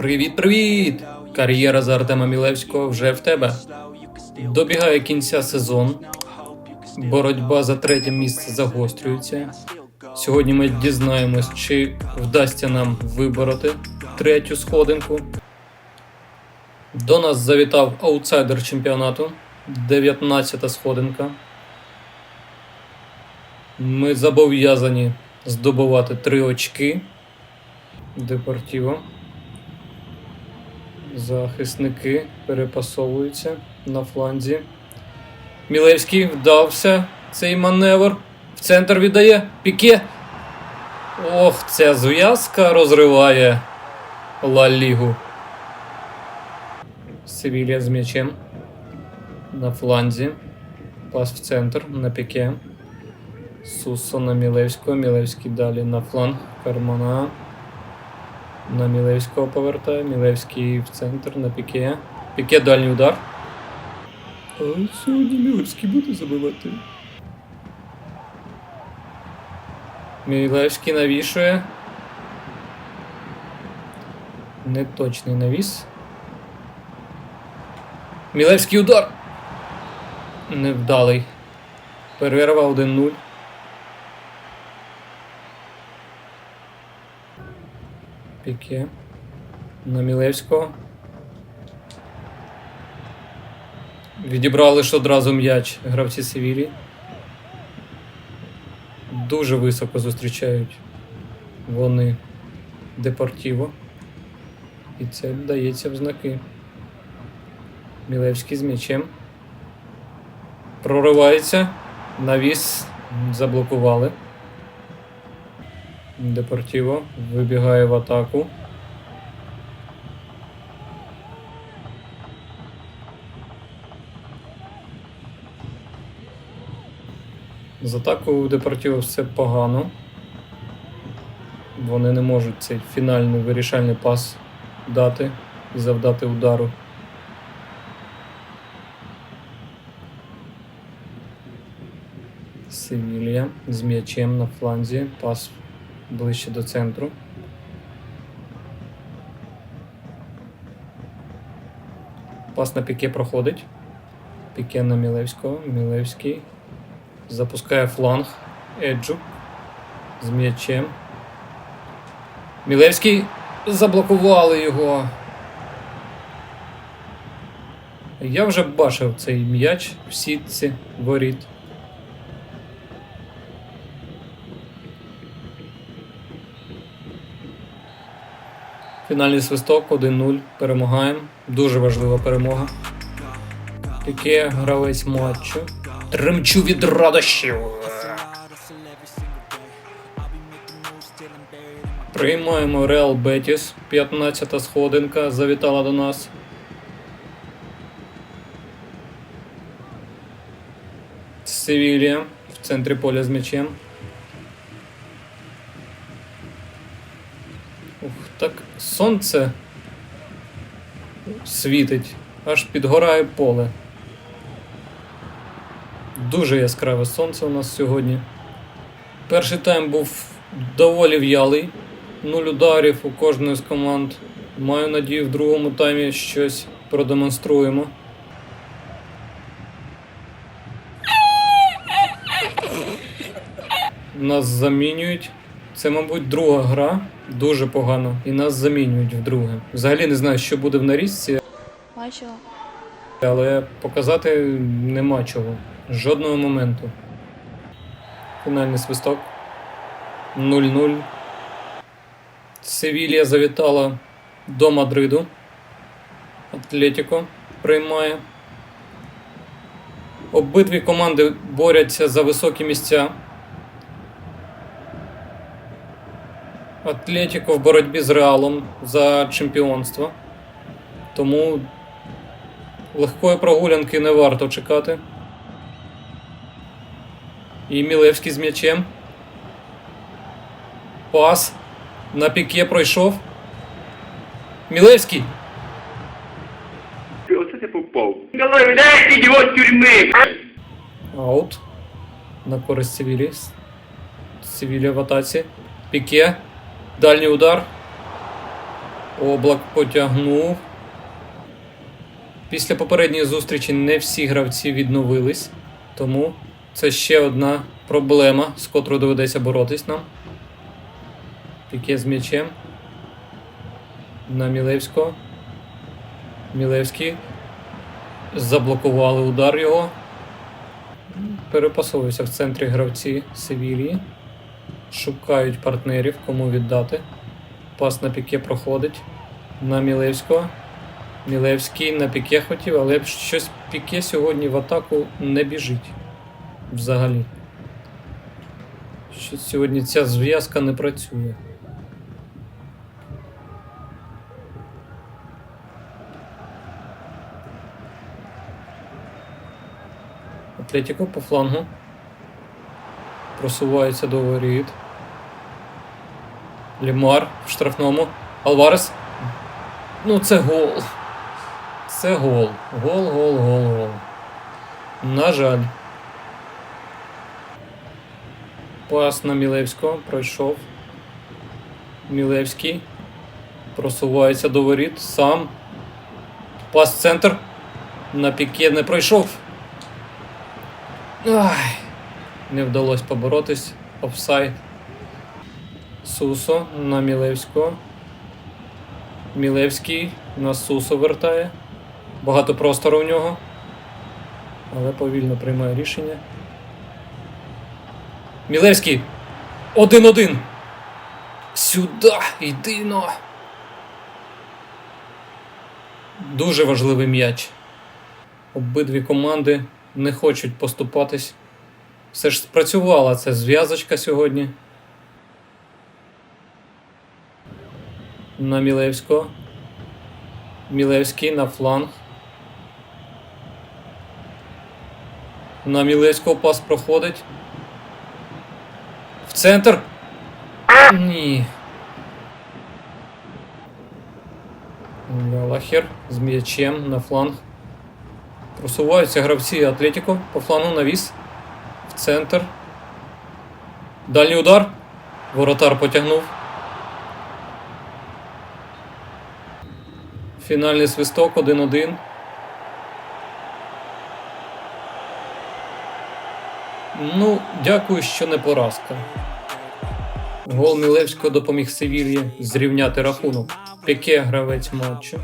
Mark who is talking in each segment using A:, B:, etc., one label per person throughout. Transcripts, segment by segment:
A: Привіт-привіт! Кар'єра за Артема Мілевського вже в тебе. Добігає кінця сезон. Боротьба за третє місце загострюється. Сьогодні ми дізнаємось, чи вдасться нам вибороти третю сходинку. До нас завітав аутсайдер чемпіонату, 19-та сходинка. Ми зобов'язані здобувати три очки. Депортіво. Захисники перепасовуються на фланзі. Мілевський вдався цей маневр. В центр віддає. Піке. Ох, ця зв'язка розриває Ла Лігу. Севілія з м'ячем. На фланзі. Пас в центр на піке. Сусо на Мілевського. Мілевський далі на фланг. Кармана. На Мілевського повертає. Мілевський в центр на піке. Піке дальній удар. А сьогодні Мілевський буде забивати. Мілевський навішує. Неточний навіс. Мілевський удар. Невдалий. Перерва 1-0. Піке. На Мілевського. Відібрали ж одразу м'яч гравці Севілі. Дуже високо зустрічають вони Депортіво. І це дається в знаки. Мілевський з м'ячем. Проривається. Навіс заблокували. Депортіво вибігає в атаку. З атакою у Депортіво все погано. Вони не можуть цей фінальний вирішальний пас дати і завдати удару. Севілія з м'ячем на фланзі. Пас ближче до центру. Пас на піке проходить. Піке на Мілевського. Мілевський запускає фланг. Еджук з м'ячем. Мілевський заблокували його. Я вже бачив цей м'яч в сітці воріт. Фінальний свисток 1-0. Перемагаємо. Дуже важлива перемога. Піке гравець матчу. Тремчу від радощів. Приймаємо Реал Бетіс. 15-та сходинка завітала до нас. Севілія в центрі поля з м'ячем. Ух, так сонце світить, аж підгорає поле. Дуже яскраве сонце у нас сьогодні. Перший тайм був доволі в'ялий. Нуль ударів у кожної з команд. Маю надію, в другому таймі щось продемонструємо. Нас замінюють. Це, мабуть, друга гра. Дуже погано. І нас замінюють вдруге. Взагалі не знаю, що буде в нарізці,
B: Бачила.
A: але показати нема чого. Жодного моменту. Фінальний свисток. 0-0. Севілія завітала до Мадриду. Атлетіко приймає. Обидві команди борються за високі місця. Атлетіко в боротьбі з Реалом за чемпіонство. Тому легкої прогулянки не варто чекати. І Мілевський з м'ячем. Пас. На піке пройшов. Мілевський.
C: Оце ти попав. Ідіот тюрми!
A: Аут. На користь Севілі. Севілія в атаці. Піке. Дальній удар. Облак потягнув. Після попередньої зустрічі не всі гравці відновились, тому це ще одна проблема, з котрою доведеться боротись нам. Піке з м'ячем. На Мілевського. Мілевський. Заблокували удар його. Перепасовуються в центрі гравці Севілії. Шукають партнерів, кому віддати. Пас на піке проходить. На Мілевського. Мілевський на піке хотів, але щось піке сьогодні в атаку не біжить. Взагалі. Щось сьогодні ця зв'язка не працює. Атлетіко по флангу. Просувається до воріт. Лімар в штрафному. Алварес. Ну, це гол. Це гол. Гол, гол, гол, гол. На жаль. Пас на Мілевського пройшов. Мілевський. Просувається до воріт. Сам. Пас в центр. На піке не пройшов. Ай. Не вдалося поборотись. Офсайд. Сусо на Мілевського. Мілевський на Сусо вертає. Багато простору у нього. Але повільно приймає рішення. Мілевський. Один-один. Сюди. Йди но. Дуже важливий м'яч. Обидві команди не хочуть поступатись. Все ж спрацювала ця зв'язочка сьогодні. На Мілевського. Мілевський на фланг. На Мілевського пас проходить. В центр. Ні. Галахер з м'ячем на фланг. Просуваються гравці Атлетіко по флангу навіс. Центр. Дальній удар. Воротар потягнув. Фінальний свисток 1-1. Ну, дякую, що не поразка. Гол Мілевського допоміг Севільї зрівняти рахунок. Піке гравець матчу.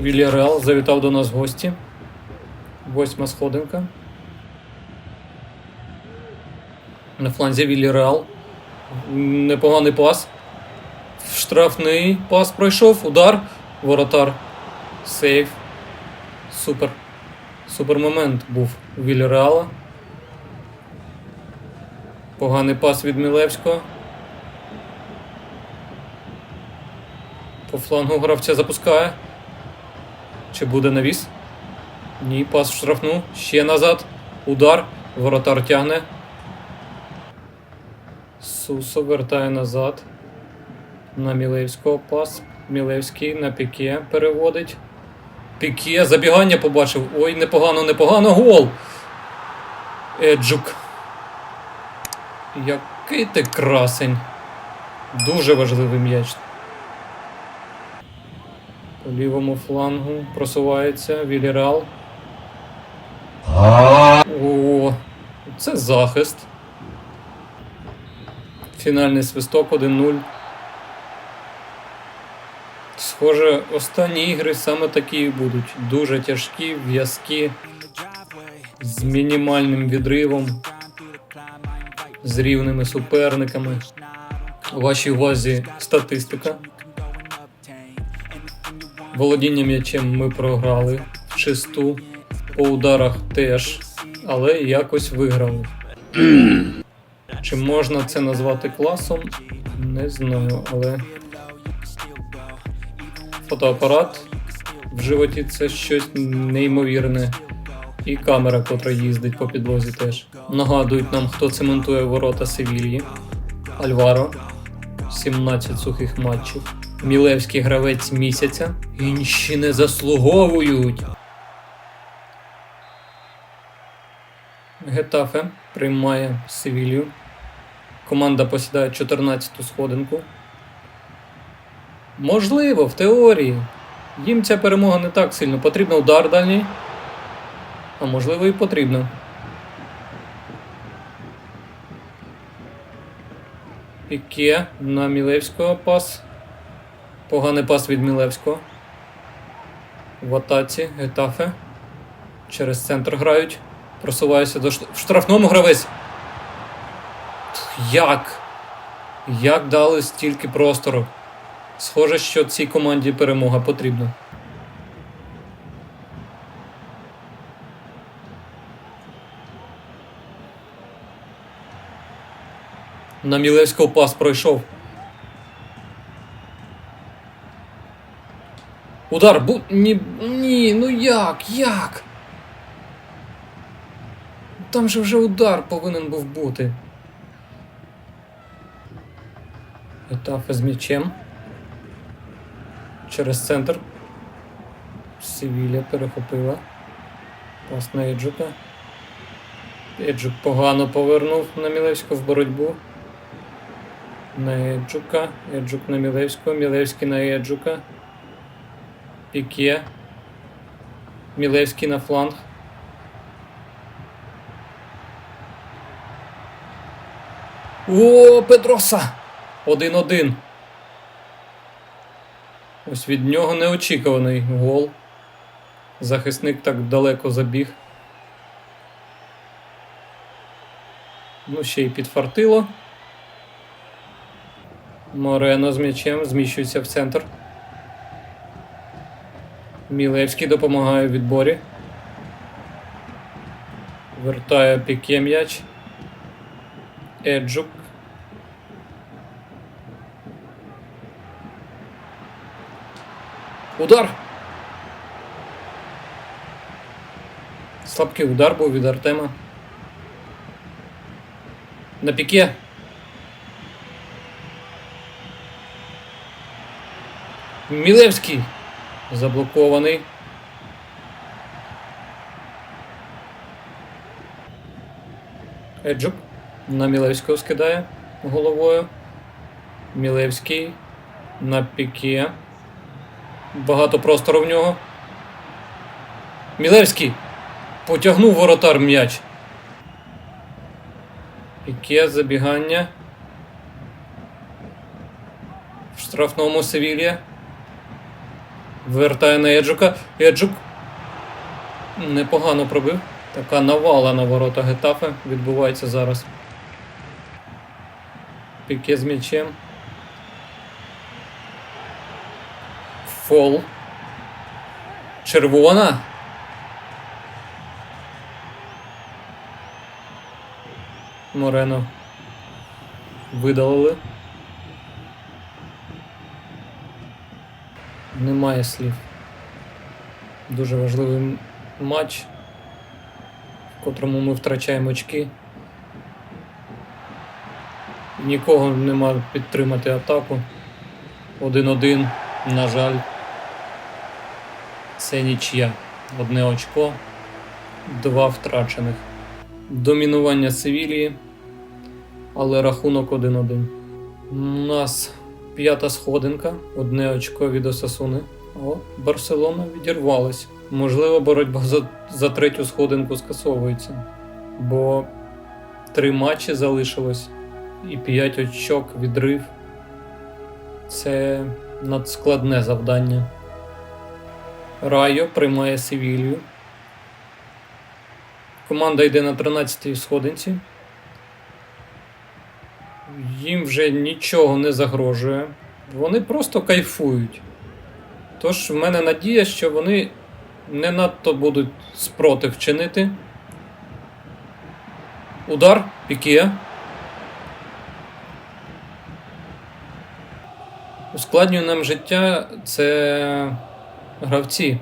A: Вільяреал завітав до нас в гості. Восьма сходинка. На фланзі Вільяреал. Непоганий пас. Штрафний пас пройшов. Удар. Воротар. Сейф. Супер. Супер момент був у Вільяреала. Поганий пас від Мілевського. По флангу гравця запускає. Чи буде навіс? Ні, пас в штрафну. Ще назад. Удар. Воротар тягне. Сусо вертає назад. На Мілевського пас. Мілевський на піке переводить. Піке, забігання побачив. Ой, непогано, непогано. Гол! Еджук. Який ти красень. Дуже важливий м'яч. По лівому флангу просувається Вілірал. О, це захист. Фінальний свисток 1-0. Схоже, останні ігри саме такі і будуть. Дуже тяжкі, в'язкі, з мінімальним відривом, з рівними суперниками. У вашій увазі статистика. Володіння м'ячем ми програли в чисту, по ударах теж, але якось виграли. Чи можна це назвати класом? Не знаю, але фотоапарат в животі це щось неймовірне. І камера, котра їздить по підлозі теж. Нагадують нам, хто цементує ворота Севільї. Альваро. 17 сухих матчів. Мілевський гравець місяця. Інші не заслуговують. Гетафе приймає Севілью. Команда посідає 14-ту сходинку. Можливо, в теорії. Їм ця перемога не так сильно потрібна. Удар дальній. А можливо і потрібно. Піке на Мілевського пас. Поганий пас від Мілевського. В атаці Гетафе. Через центр грають. Просуваюся до штрафному гравець. Як? Як дали стільки простору? Схоже, що цій команді перемога потрібна. На Мілевського пас пройшов. Удар бу. Ні. Ні, ну як? Як? Там же вже удар повинен був бути. Етафи з м'ячем. Через центр. Севілля перехопила. Пас на Еджука. Еджук погано повернув на Мілевську в боротьбу. На Еджука. Еджук на Мілевську. Мілевський на Еджука. Піке. Мілевський на фланг. О, Петроса! 1-1. Ось від нього неочікуваний гол. Захисник так далеко забіг. Ну, ще й підфартило. Морено з м'ячем зміщується в центр. Мілевський допомагає у відборі. Вертає піке м'яч. Еджук. Удар! Слабкий удар був від Артема. На піке. Мілевський. Заблокований. Еджук на Мілевського скидає головою. Мілевський на піке. Багато простору в нього. Мілевський потягнув воротар м'яч. Піке забігання. В штрафному Севілія. Вертає на Еджука. Еджук непогано пробив. Така навала на ворота Гетафе відбувається зараз. Піке з м'ячем. Фол. Червона. Морено. Видалили. Немає слів. Дуже важливий матч, в котрому ми втрачаємо очки. Нікого нема підтримати атаку. 1-1, на жаль. Це нічия. Одне очко, два втрачених. Домінування Севілії, але рахунок 1-1. У нас п'ята сходинка, одне очко від Осасуни. О, Барселона відірвалась. Можливо, боротьба за, за третю сходинку скасовується. Бо три матчі залишилось і п'ять очок відрив. Це надскладне завдання. Райо приймає Севілью. Команда йде на 13-й сходинці. Їм вже нічого не загрожує. Вони просто кайфують. Тож в мене надія, що вони не надто будуть спротив чинити. Удар, піке. Ускладнює нам життя це гравці.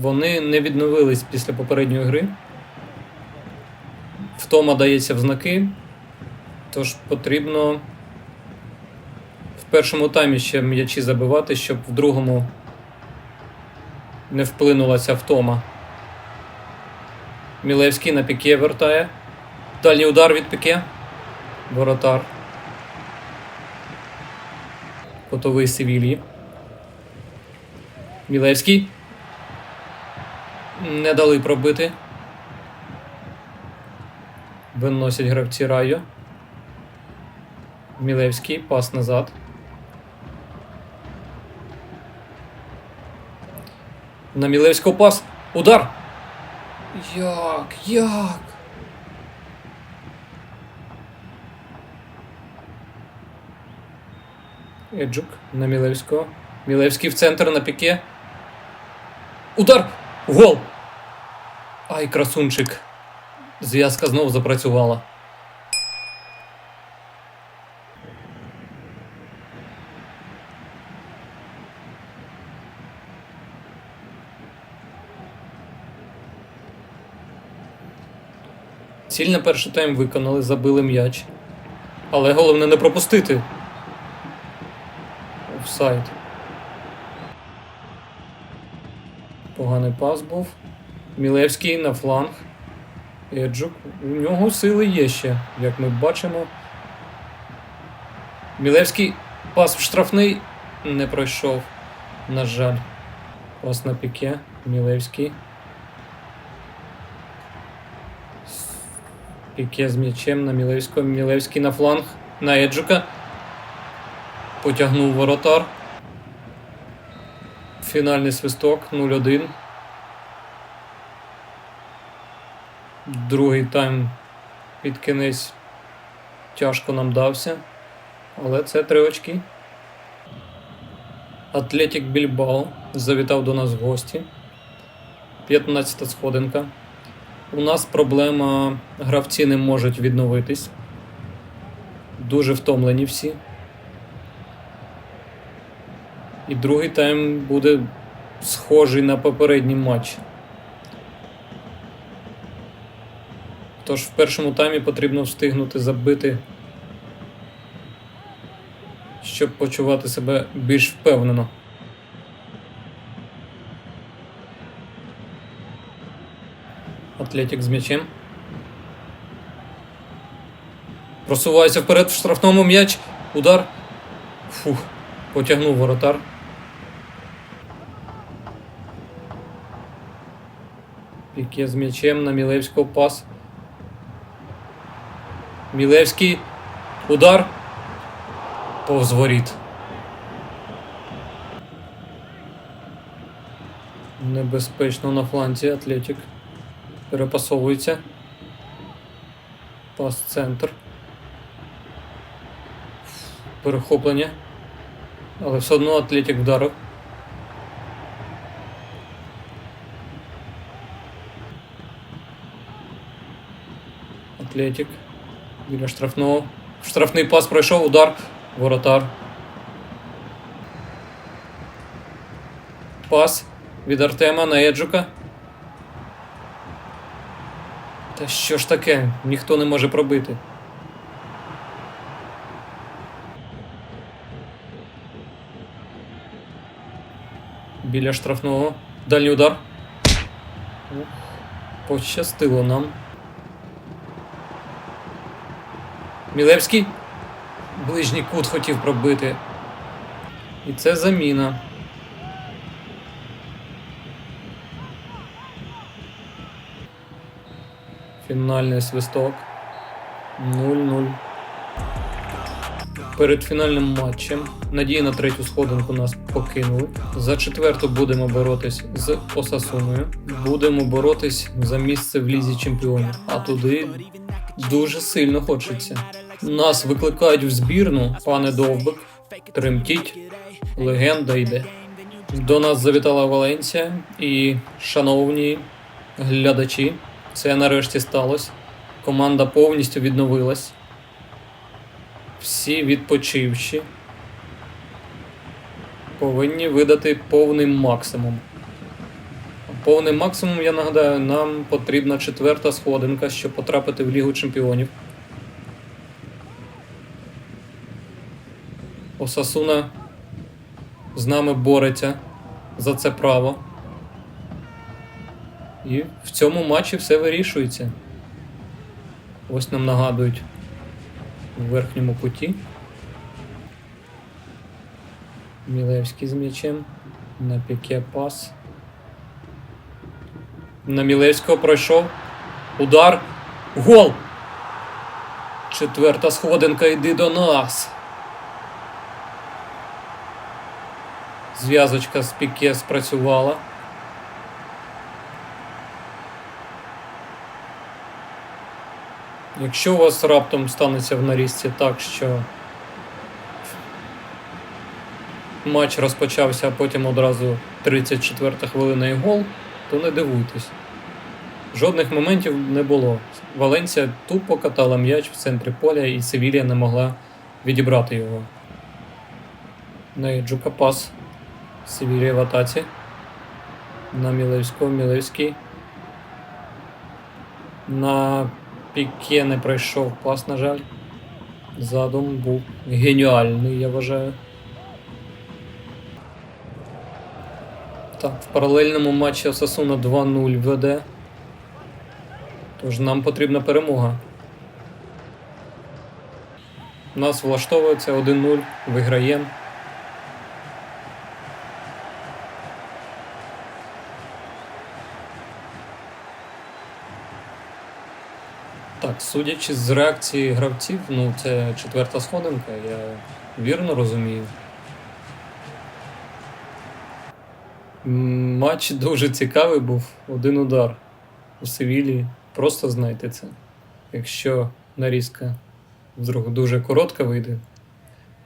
A: Вони не відновились після попередньої гри. Втома дається в знаки. Тож потрібно в першому таймі ще м'ячі забивати, щоб в другому не вплинула ця втома. Мілевський на піке вертає. Дальній удар від піке. Воротар. Котовий Севілії. Мілевський. Не дали пробити. Виносять гравці Райо. Мілевський, пас назад. На Мілевського пас. Удар! Як? Як? Еджук на Мілевського. Мілевський в центр на піке. Удар! Гол! Ай, красунчик. Зв'язка знов запрацювала. Ціль на перший тайм виконали, забили м'яч. Але головне не пропустити. Офсайд. Поганий пас був. Мілевський на фланг. Еджук. У нього сили є ще, як ми бачимо. Мілевський пас в штрафний не пройшов. На жаль. Пас на піке. Мілевський. Піке з м'ячем на Мілевського. Мілевський на фланг. На Еджука. Потягнув воротар. Фінальний свисток 0-1. Другий тайм під кінець тяжко нам дався. Але це три очки. Атлетік Більбао завітав до нас в гості. 15 сходинка. У нас проблема гравці не можуть відновитись. Дуже втомлені всі. І другий тайм буде схожий на попередній матч. Тож в першому таймі потрібно встигнути забити, щоб почувати себе більш впевнено. Атлетик з м'ячем. Просувається вперед в штрафному м'яч. Удар. Фух. Потягнув воротар. Піке з м'ячем на Мілевського пас. Мілевський. Удар. Повз воріт. Небезпечно на фланзі Атлетик. Перепасовується. Пас центр. Перехоплення. Але все одно Атлетик вдарив. Атлетик. Біля штрафного. Штрафний пас пройшов, удар. Воротар. Пас від Артема на Еджука. Та що ж таке? Ніхто не може пробити. Біля штрафного. Дальній удар. Пощастило нам. Мілевський. Ближній кут хотів пробити. І це заміна. Фінальний свисток. 0-0. Перед фінальним матчем надії на третю сходинку нас покинули. За четверту будемо боротись з Осасуною. Будемо боротись за місце в лізі чемпіонів. А туди дуже сильно хочеться. Нас викликають в збірну, пане Довбик. Тремтіть, легенда йде. До нас завітала Валенція і, шановні глядачі, це нарешті сталося. Команда повністю відновилась. Всі відпочивші повинні видати повний максимум. Повний максимум, я нагадаю, нам потрібна четверта сходинка, щоб потрапити в Лігу Чемпіонів. Осасуна з нами бореться за це право. І в цьому матчі все вирішується. Ось нам нагадують в верхньому куті. Мілевський з м'ячем. На піке пас. На Мілевського пройшов. Удар. Гол! Четверта сходинка, йди до нас. Зв'язочка з піке спрацювала. Якщо у вас раптом станеться в нарізці так, що матч розпочався, а потім одразу 34 хвилина і гол, то не дивуйтесь. Жодних моментів не було. Валенція тупо катала м'яч в центрі поля, і Севілія не могла відібрати його. На Джука пас. Севілія в атаці. На Мілевського. Мілевський. На Піке не пройшов пас, на жаль. Задум був геніальний, я вважаю. Так, в паралельному матчі Осасуна 2-0 веде. Тож нам потрібна перемога. Нас влаштовується 1-0, виграємо. Так, судячи з реакції гравців, ну це четверта сходинка, я вірно розумію. Матч дуже цікавий був. Один удар у Севілії. Просто знайте це. Якщо нарізка вдруг дуже коротка вийде,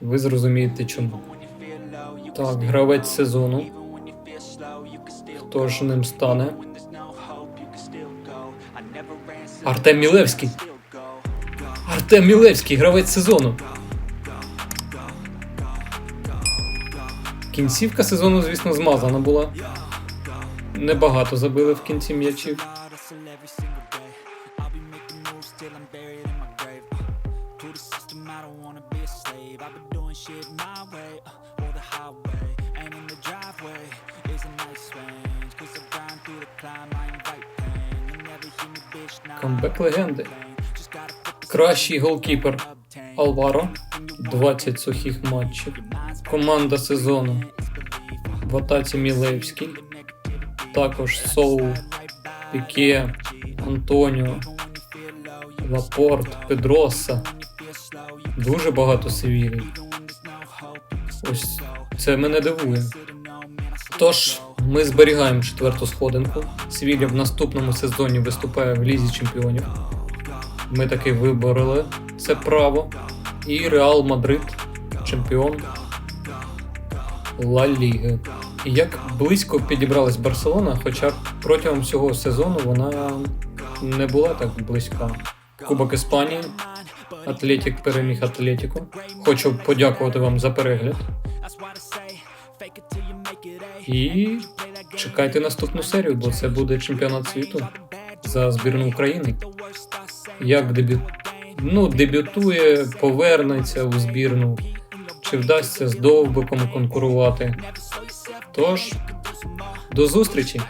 A: ви зрозумієте чому. Так, гравець сезону. Хто ж ним стане? Артем Мілевський. Артем Мілевський, гравець сезону. Кінцівка сезону, звісно, змазана була. Небагато забили в кінці м'ячів.
B: Day. I'll be making moves till I'm buried in my grave. Uh, to the system, I don't wanna be a slave. I've been doing shit my way, uh, or the highway. And in the driveway is a nice range. Cause I grind through the climb, I invite pain. You never hear me, bitch, nah,
A: Камбек легенди.
B: Gotta
A: Кращий голкіпер. Алваро. 20 сухих матчів. Команда сезону. В атаці Мілевський. Також Соу, Піке, Антоніо, Лапорт, Педроса. Дуже багато Севілій. Ось це мене дивує. Тож, ми зберігаємо четверту сходинку. Севілля в наступному сезоні виступає в Лізі Чемпіонів. Ми таки вибороли це право. І Реал Мадрид, чемпіон Ла Ліги. І як близько підібралась Барселона, хоча протягом всього сезону вона не була так близька. Кубок Іспанії, Атлетік переміг Атлетіку. Хочу подякувати вам за перегляд. І чекайте наступну серію, бо це буде чемпіонат світу за збірну України. Як дебют... ну, дебютує, повернеться у збірну, чи вдасться з довбиком конкурувати. Тож, до зустрічі!